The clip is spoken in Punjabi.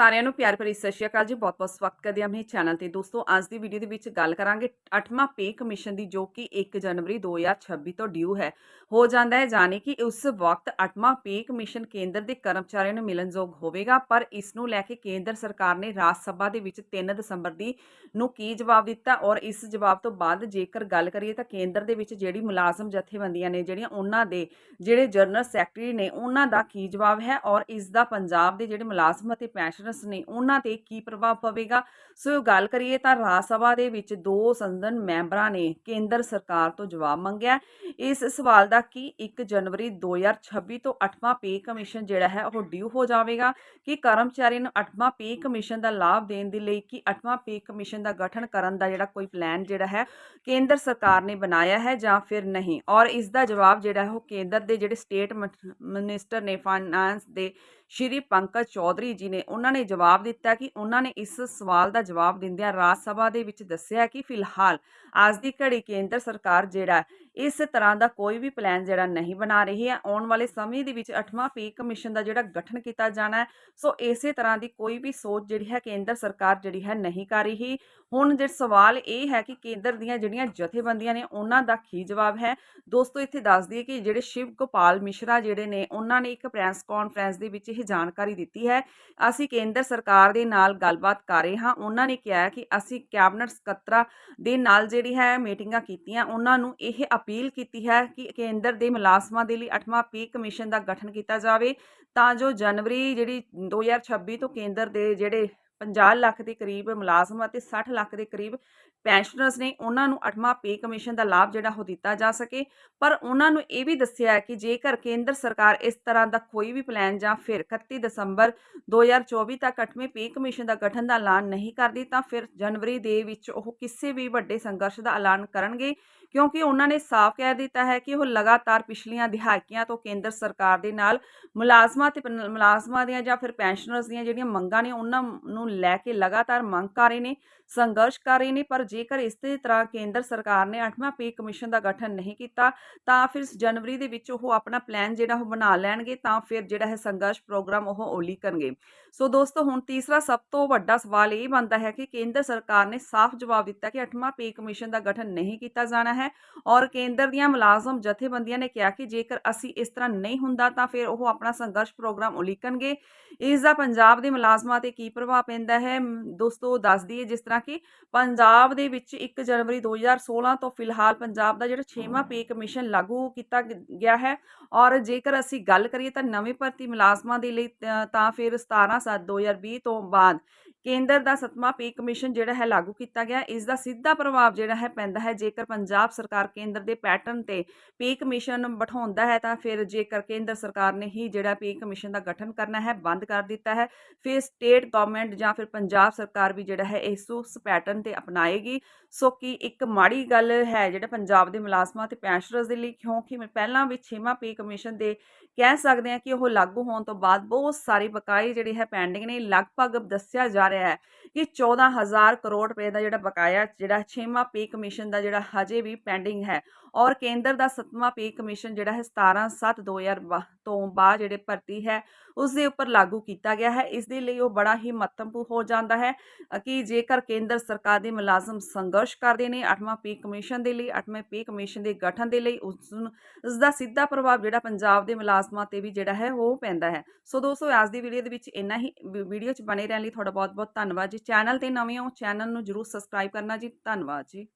ਸਾਰਿਆਂ ਨੂੰ ਪਿਆਰ ਭਰੀ ਸਤਿ ਸ਼੍ਰੀ ਅਕਾਲ ਜੀ। ਬਹੁਤ-ਬਹੁਤ ਸਵਾਗਤ ਕਰਦੇ ਹਾਂ ਆਪਣੇ ਚੈਨਲ ਤੇ। ਦੋਸਤੋ, ਅੱਜ ਦੀ ਵੀਡੀਓ ਦੇ ਵਿੱਚ ਗੱਲ ਕਰਾਂਗੇ 8ਵਾਂ ਪੇ ਕਮਿਸ਼ਨ ਦੀ, ਜੋ ਕਿ 1 ਜਨਵਰੀ 2026 ਤੋਂ ਡਿਊ ਹੈ। ਹੋ ਜਾਂਦਾ ਹੈ ਜਾਣੀ ਕਿ ਉਸ ਵਕਤ 8ਵਾਂ ਪੇ ਕਮਿਸ਼ਨ ਕੇਂਦਰ ਦੇ ਕਰਮਚਾਰੀਆਂ ਨੂੰ ਮਿਲਣਯੋਗ ਹੋਵੇਗਾ, ਪਰ ਇਸ ਨੂੰ ਲੈ ਕੇ ਕੇਂਦਰ ਸਰਕਾਰ ਨੇ ਰਾਜ ਸਭਾ ਦੇ ਵਿੱਚ 3 ਦਸੰਬਰ ਦੀ ਨੂੰ ਕੀ ਜਵਾਬ ਦਿੱਤਾ ਔਰ ਇਸ ਜਵਾਬ ਤੋਂ ਬਾਅਦ ਜੇਕਰ ਗੱਲ ਕਰੀਏ ਤਾਂ ਕੇਂਦਰ ਦੇ ਵਿੱਚ ਜਿਹੜੀ ਮੁਲਾਜ਼ਮ ਜਥੇਬੰਦੀਆਂ ਨੇ, ਜਿਹੜੀਆਂ ਉਹਨਾਂ ਦੇ, ਜਿਹੜੇ ਜਨਰਲ ਸੈਕਟਰੀ ਨੇ, ਉਹਨਾਂ ਦਾ ਕੀ ਜਵਾਬ ਹੈ ਔਰ ਇਸ ਦਾ ਪੰਜਾਬ ਦੇ ਜਿਹੜੇ ਮੁਲਾਜ਼ਮ ਅਤੇ ਪੈਨਸ਼ਨ ਪੈਨਸ਼ਨਰਸ ਨੇ ਉਹਨਾਂ ਤੇ ਕੀ ਪ੍ਰਭਾਵ ਪਵੇਗਾ? ਸੋ ਗੱਲ ਕਰੀਏ ਤਾਂ ਰਾਜ ਸਭਾ ਦੇ ਵਿੱਚ ਦੋ ਸੰਸਦ ਮੈਂਬਰਾਂ ਨੇ ਕੇਂਦਰ ਸਰਕਾਰ ਤੋਂ ਜਵਾਬ ਮੰਗਿਆ। ਇਸ ਸਵਾਲ ਦਾ ਕੀ 1 ਜਨਵਰੀ 2026 ਤੋਂ 8ਵਾਂ ਪੇ ਕਮਿਸ਼ਨ ਜਿਹੜਾ ਹੈ ਉਹ ਡਿਊ ਹੋ ਜਾਵੇਗਾ? ਕਿ ਕਰਮਚਾਰੀਆਂ ਨੂੰ 8ਵਾਂ ਪੇ ਕਮਿਸ਼ਨ ਦਾ ਲਾਭ ਦੇਣ ਦੇ ਲਈ ਕਿ 8ਵਾਂ ਪੇ ਕਮਿਸ਼ਨ ਦਾ ਗਠਨ ਕਰਨ ਦਾ ਜਿਹੜਾ ਕੋਈ ਪਲਾਨ ਜਿਹੜਾ ਹੈ ਕੇਂਦਰ ਸਰਕਾਰ ਨੇ ਬਣਾਇਆ ਹੈ ਜਾਂ ਫਿਰ ਨਹੀਂ? ਔਰ ਇਸ ਦਾ ਜਵਾਬ ਜਿਹੜਾ ਹੈ ਉਹ ਕੇਂਦਰ ਦੇ ਜਿਹੜੇ ਸਟੇਟ ਮਿਨਿਸਟਰ ਨੇ ਫਾਈਨਾਂਸ ਦੇ ਸ਼੍ਰੀ ਪੰਕਜ ਚੌਧਰੀ ਜੀ ਨੇ ਉਹਨਾਂ ਨੇ ਜਵਾਬ ਦਿੱਤਾ ਕਿ ਉਹਨਾਂ ਨੇ ਇਸ ਸਵਾਲ ਦਾ ਜਵਾਬ ਦਿੰਦਿਆਂ ਰਾਜ ਸਭਾ ਦੇ ਵਿੱਚ ਦੱਸਿਆ ਕਿ ਫਿਲਹਾਲ ਅੱਜ ਦੀ ਘੜੀ ਕੇਂਦਰ ਸਰਕਾਰ ਜਿਹੜਾ ਇਸ ਤਰ੍ਹਾਂ ਦਾ ਕੋਈ ਵੀ ਪਲਾਨ ਜਿਹੜਾ ਨਹੀਂ ਬਣਾ ਰਹੀ ਹੈ ਆਉਣ ਵਾਲੇ ਸਮੇਂ ਦੇ ਵਿੱਚ 8ਵਾਂ ਪੇ ਕਮਿਸ਼ਨ ਦਾ ਜਿਹੜਾ ਗਠਨ ਕੀਤਾ ਜਾਣਾ ਹੈ। ਸੋ ਇਸੇ ਤਰ੍ਹਾਂ ਦੀ ਕੋਈ ਵੀ ਸੋਚ ਜਿਹੜੀ ਹੈ ਕੇਂਦਰ ਸਰਕਾਰ ਜਿਹੜੀ ਹੈ ਨਹੀਂ ਕਰ ਰਹੀ। ਹੁਣ ਜੇ ਸਵਾਲ ਇਹ ਹੈ ਕਿ ਕੇਂਦਰ ਦੀਆਂ ਜਿਹੜੀਆਂ ਜਥੇਬੰਦੀਆਂ ਨੇ ਉਹਨਾਂ ਦਾ ਕੀ ਜਵਾਬ ਹੈ? ਦੋਸਤੋ, ਇੱਥੇ ਦੱਸ ਦਈਏ ਕਿ ਜਿਹੜੇ ਸ਼ਿਵ ਗੋਪਾਲ ਮਿਸ਼ਰਾ ਜਿਹੜੇ ਨੇ, ਉਹਨਾਂ ਨੇ ਇੱਕ ਪ੍ਰੈਸ ਕਾਨਫਰੰਸ ਦੇ ਵਿੱਚ ਇਹ ਜਾਣਕਾਰੀ ਦਿੱਤੀ ਹੈ। ਅਸੀਂ ਕੇਂਦਰ ਸਰਕਾਰ ਦੇ ਨਾਲ ਗੱਲਬਾਤ ਕਰ ਰਹੇ ਹਾਂ। ਉਹਨਾਂ ਨੇ ਕਿਹਾ ਕਿ ਅਸੀਂ ਕੈਬਨਿਟ ਸਕੱਤਰਾਂ ਦੇ ਨਾਲ ਜਿਹੜੀ ਹੈ ਮੀਟਿੰਗਾਂ ਕੀਤੀਆਂ। ਉਹਨਾਂ ਨੂੰ ਇਹ ਅਪੀਲ ਕੀਤੀ ਹੈ ਕਿ ਕੇਂਦਰ ਦੇ ਮੁਲਾਜ਼ਮਾਂ ਦੇ ਲਈ 8ਵਾਂ ਪੇ ਕਮਿਸ਼ਨ ਦਾ ਗਠਨ ਕੀਤਾ ਜਾਵੇ ਤਾਂ ਜੋ ਜਨਵਰੀ ਜਿਹੜੀ 2026 ਤੋਂ ਕੇਂਦਰ ਦੇ ਜਿਹੜੇ 50 ਲੱਖ ਦੇ ਕਰੀਬ ਮੁਲਾਜ਼ਮ ਅਤੇ 60 ਲੱਖ ਦੇ ਕਰੀਬ ਪੈਨਸ਼ਨਰਸ ਨੇ ਉਹਨਾਂ ਨੂੰ 8ਵਾਂ ਪੇ ਕਮਿਸ਼ਨ ਦਾ ਲਾਭ ਜਿਹੜਾ ਉਹ ਦਿੱਤਾ ਜਾ ਸਕੇ। ਪਰ ਉਹਨਾਂ ਨੂੰ ਇਹ ਵੀ ਦੱਸਿਆ ਕਿ ਜੇਕਰ ਕੇਂਦਰ ਸਰਕਾਰ ਇਸ ਤਰ੍ਹਾਂ ਦਾ ਕੋਈ ਵੀ ਪਲਾਨ ਜਾਂ ਫਿਰ 31 ਦਸੰਬਰ 2024 ਤੱਕ 8ਵੇਂ ਪੇ ਕਮਿਸ਼ਨ ਦਾ ਗਠਨ ਦਾ ਐਲਾਨ ਨਹੀਂ ਕਰਦੀ ਤਾਂ ਫਿਰ ਜਨਵਰੀ ਦੇ ਵਿੱਚ ਉਹ ਕਿਸੇ ਵੀ ਵੱਡੇ ਸੰਘਰਸ਼ ਦਾ ਐਲਾਨ ਕਰਨਗੇ ਕਿਉਂਕਿ ਉਹਨਾਂ ਨੇ ਸਾਫ਼ ਕਹਿ ਦਿੱਤਾ ਹੈ ਕਿ ਉਹ ਲਗਾਤਾਰ ਪਿਛਲੀਆਂ ਦਿਹਾਕੀਆਂ ਤੋਂ ਕੇਂਦਰ ਸਰਕਾਰ ਦੇ ਨਾਲ ਮੁਲਾਜ਼ਮਾਂ ਤੇ ਪਨ- ਮੁਲਾਜ਼ਮਾਂ ਦੀਆਂ ਜਾਂ ਫਿਰ ਪੈਨਸ਼ਨਰਸ ਦੀਆਂ ਜਿਹੜੀਆਂ ਮੰਗਾਂ ਨੇ ਉਹਨਾਂ ਨੂੰ ਲੈ ਕੇ ਲਗਾਤਾਰ ਮੰਗ ਕਰ ਰਹੇ ਨੇ, ਸੰਘਰਸ਼ ਕਰ ਰਹੇ ਨੇ, ਪਰ ਜੇਕਰ ਇਸੇ ਤਰ੍ਹਾਂ ਕੇਂਦਰ ਸਰਕਾਰ ਨੇ 8ਵਾਂ ਪੇ ਕਮਿਸ਼ਨ ਦਾ ਗਠਨ ਨਹੀਂ ਕੀਤਾ, ਤਾਂ ਫਿਰ ਜਨਵਰੀ ਦੇ ਵਿੱਚ ਉਹ ਆਪਣਾ ਪਲਾਨ ਜਿਹੜਾ ਉਹ ਬਣਾ ਲੈਣਗੇ, ਤਾਂ ਫਿਰ ਜਿਹੜਾ ਹੈ ਸੰਘਰਸ਼ ਪ੍ਰੋਗਰਾਮ ਉਹ ਉਲੀਕਣਗੇ ਸੋ ਦੋਸਤੋ, ਹੁਣ ਤੀਸਰਾ ਸਭ ਤੋਂ ਵੱਡਾ ਸਵਾਲ ਇਹ ਬਣਦਾ ਹੈ ਕਿ ਕੇਂਦਰ ਸਰਕਾਰ ਨੇ ਸਾਫ਼ ਜਵਾਬ ਦਿੱਤਾ ਕਿ 8ਵਾਂ ਪੇ ਕਮਿਸ਼ਨ ਦਾ ਗਠਨ ਨਹੀਂ ਕੀਤਾ ਜਾਣਾ ਹੈ ਔਰ ਕੇਂਦਰ ਦੀਆਂ ਮੁਲਾਜ਼ਮ ਜਥੇਬੰਦੀਆਂ ਨੇ ਕਿਹਾ ਕਿ ਜੇਕਰ ਅਸੀਂ ਇਸ ਤਰ੍ਹਾਂ ਨਹੀਂ ਹੁੰਦਾ, ਤਾਂ ਫਿਰ ਉਹ ਆਪਣਾ ਸੰਘਰਸ਼ ਪ੍ਰੋਗਰਾਮ ਉਲੀਕਣਗੇ। ਇਸ ਦਾ ਪੰਜਾਬ ਦੇ ਮੁਲਾਜ਼ਮਾਂ ਤੇ ਕੀ ਪ੍ਰਭਾਵ ਪੈਂਦਾ ਹੈ। ਦੋਸਤੋ ਦੱਸ ਦਈਏ, ਜਿਸ ਤਰ੍ਹਾਂ ਕਿ ਪੰਜਾਬ ਦੇ ਵਿੱਚ 1 ਜਨਵਰੀ 2016 ਤੋਂ ਫਿਲਹਾਲ ਪੰਜਾਬ ਦਾ ਜਿਹੜਾ 6ਵਾਂ ਪੇ ਕਮਿਸ਼ਨ ਲਾਗੂ ਕੀਤਾ ਗਿਆ ਹੈ। ਔਰ ਜੇਕਰ ਅਸੀਂ ਗੱਲ ਕਰੀਏ ਤਾਂ ਨਵੇਂ ਭਰਤੀ ਮੁਲਾਜ਼ਮਾਂ ਦੇ ਲਈ, ਤਾਂ- ਤਾਂ ਫਿਰ 17 7 2020 ਤੋਂ ਬਾਅਦ ਕੇਂਦਰ ਦਾ 7ਵਾਂ ਪੇ ਕਮਿਸ਼ਨ ਜਿਹੜਾ ਹੈ ਲਾਗੂ ਕੀਤਾ ਗਿਆ। ਇਸ ਦਾ ਸਿੱਧਾ ਪ੍ਰਭਾਵ ਜਿਹੜਾ ਹੈ ਪੈਂਦਾ ਹੈ। ਜੇਕਰ ਪੰਜਾਬ ਸਰਕਾਰ ਕੇਂਦਰ ਦੇ ਪੈਟਰਨ ਤੇ ਪੇ ਕਮਿਸ਼ਨ ਬਿਠਾਉਂਦਾ ਹੈ, ਤਾਂ ਫਿਰ ਜੇਕਰ ਕੇਂਦਰ ਸਰਕਾਰ ਨੇ ਹੀ ਜਿਹੜਾ ਪੇ ਕਮਿਸ਼ਨ ਦਾ ਗਠਨ ਕਰਨਾ ਹੈ, ਬੰਦ ਕਰ ਦਿੱਤਾ ਹੈ। ਫਿਰ ਸਟੇਟ ਗਵਰਨਮੈਂਟ ਜਾਂ ਫਿਰ ਪੰਜਾਬ ਸਰਕਾਰ ਵੀ ਜਿਹੜਾ ਹੈ ਇਸ ਉਸ ਪੈਟਰਨ ਤੇ ਅਪਣਾਏਗੀ। ਸੋ ਕਿ ਇੱਕ ਮਾੜੀ ਗੱਲ ਹੈ ਜਿਹੜਾ ਪੰਜਾਬ ਦੇ ਮੁਲਾਜ਼ਮਾਂ ਤੇ ਪੈਨਸ਼ਨਰਸ ਦੇ ਲਈ? ਕਿਉਂਕਿ ਮੈਂ ਪਹਿਲਾਂ ਵੀ 6ਵਾਂ ਪੇ ਕਮਿਸ਼ਨ ਦੇ ਕਹਿ ਸਕਦੇ ਹਾਂ ਕਿ ਉਹ ਲਾਗੂ ਹੋਣ ਤੋਂ ਬਾਅਦ ਬਹੁਤ ਸਾਰੇ ਬਕਾਏ ਜਿਹੜੇ ਹੈ ਪੈਂਡਿੰਗ ਨੇ। ਲਗਭਗ ਦੱਸਿਆ ਜਾ ਰਿਹਾ ਹੈ ਕਿ 14000 ਕਰੋੜ ਰੁਪਏ ਦਾ ਜਿਹੜਾ ਬਕਾਇਆ, ਜਿਹੜਾ 6ਵਾਂ ਪੇ ਕਮਿਸ਼ਨ ਦਾ ਜਿਹੜਾ ਹਜੇ ਵੀ ਪੈਂਡਿੰਗ ਹੈ ਔਰ ਕੇਂਦਰ ਦਾ 7ਵਾਂ ਪੇ ਕਮਿਸ਼ਨ ਜਿਹੜਾ ਹੈ 17 7 2022 ਤੋਂ ਬਾਅਦ ਜਿਹੜੇ ਭਰਤੀ ਹੈ ਉਸ ਦੇ ਉੱਪਰ ਲਾਗੂ ਕੀਤਾ ਗਿਆ ਹੈ। ਇਸ ਦੇ ਲਈ ਉਹ ਬੜਾ ਹੀ ਮਹੱਤਵਪੂਰਨ ਹੋ ਜਾਂਦਾ ਹੈ ਕਿ ਜੇਕਰ ਕੇਂਦਰ ਸਰਕਾਰ ਦੇ ਮੁਲਾਜ਼ਮ ਸੰਘਰਸ਼ ਕਰਦੇ ਨੇ 8ਵਾਂ ਪੇ ਕਮਿਸ਼ਨ ਦੇ ਲਈ 8ਵੇਂ ਪੇ ਕਮਿਸ਼ਨ ਦੇ ਗਠਨ ਦੇ ਲਈ ਉਸ ਨੂੰ ਉਸ ਦਾ ਸਿੱਧਾ ਪ੍ਰਭਾਵ ਜਿਹੜਾ ਪੰਜਾਬ ਦੇ ਮੁਲਾਜ਼ਮਾਂ ਤੇ ਵੀ ਜਿਹੜਾ ਹੈ, ਉਹ ਪੈਂਦਾ ਹੈ। ਸੋ ਦੋਸਤੋ, ਅੱਜ ਦੀ ਵੀਡੀਓ ਦੇ ਵਿੱਚ ਇੰਨਾ ਹੀ। ਵੀਡੀਓ 'ਚ ਬਣੇ ਰਹਿਣ ਲਈ ਤੁਹਾਡਾ ਬਹੁਤ ਬਹੁਤ ਧੰਨਵਾਦ ਜੀ। ਚੈਨਲ ਤੇ ਨਵੇਂ ਹੋ, ਚੈਨਲ ਨੂੰ ਜਰੂਰ ਸਬਸਕ੍ਰਾਈਬ ਕਰਨਾ ਜੀ। ਧੰਨਵਾਦ ਜੀ।